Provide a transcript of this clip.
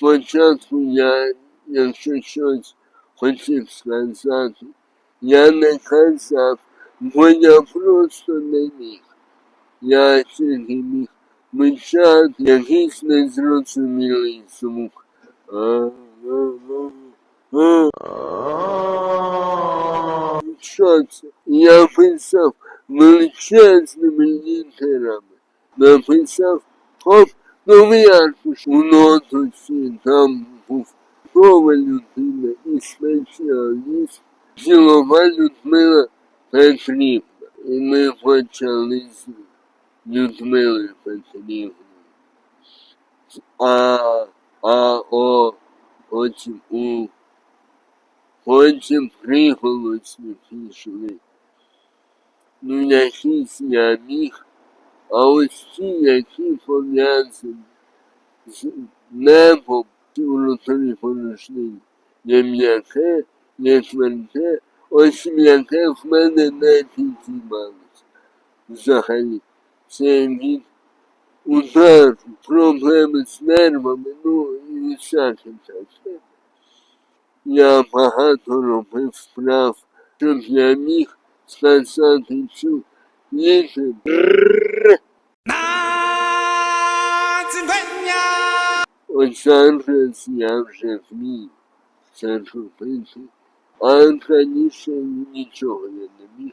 спочатку я, якщо щось хотів сказати, я не казав, бо я просто не міг. Я тільки міг мичати якийсь незрозумілий звук. Що це? Я писав величезними літерами. Написав хоп, новий аркуш у нотусі, там був готова людина і спеціаліст, ділова Людмила Петрівна. І ми почали з Людмилою Петрівною. А, а, о, потім у, потім приголосні пішли. Ну, якийсь я міг, а ось ті, які пов'язані з небом порожнині. Є м'яке, є тверде, ось м'яке в мене не підіймалося. Взагалі, це від удару, проблеми з нервами, ну і всяке таке. Я багато робив справ, щоб я міг сказати цю От зараз я вже вмію це робити, а раніше нічого я не міг.